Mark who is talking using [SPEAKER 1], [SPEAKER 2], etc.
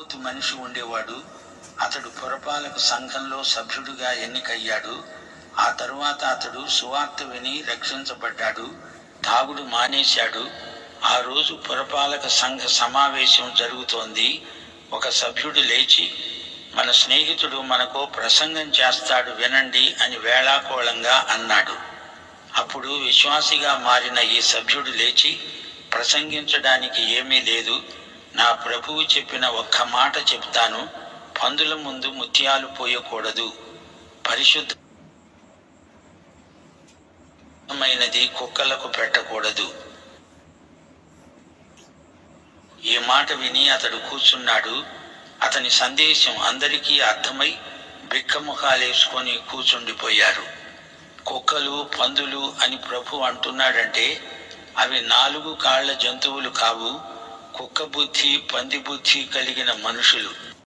[SPEAKER 1] లోతు మనిషి ఉండేవాడు. అతడు పురపాలక సంఘంలో సభ్యుడిగా ఎన్నికయ్యాడు. ఆ తరువాత అతడు సువార్త విని రక్షించబడ్డాడు. తాగుడు మానేశాడు. ఆ రోజు పురపాలక సంఘ సమావేశం జరుగుతోంది. ఒక సభ్యుడు లేచి మన స్నేహితుడు మనకు ప్రసంగం చేస్తాడు వినండి అని వేళాకోళంగా అన్నాడు. అప్పుడు విశ్వాసిగా మారిన ఈ సభ్యుడు లేచి ప్రసంగించడానికి ఏమీ లేదు. నా ప్రభువు చెప్పిన ఒక్క మాట చెప్తాను. పందుల ముందు ముత్యాలు పోయకూడదు. పరిశుద్ధమైనది కుక్కలకు పెట్టకూడదు. ఈ మాట విని అతడు కూర్చున్నాడు. అతని సందేశం అందరికీ అర్థమై బిక్కముఖాలేసుకొని కూర్చుండిపోయారు కుక్కలు పందులు అని ప్రభు అంటున్నాడంటే అవి నాలుగు కాళ్ళ జంతువులు కావు. కుక్క బుద్ధి పంది బుద్ధి కలిగిన మనుషులు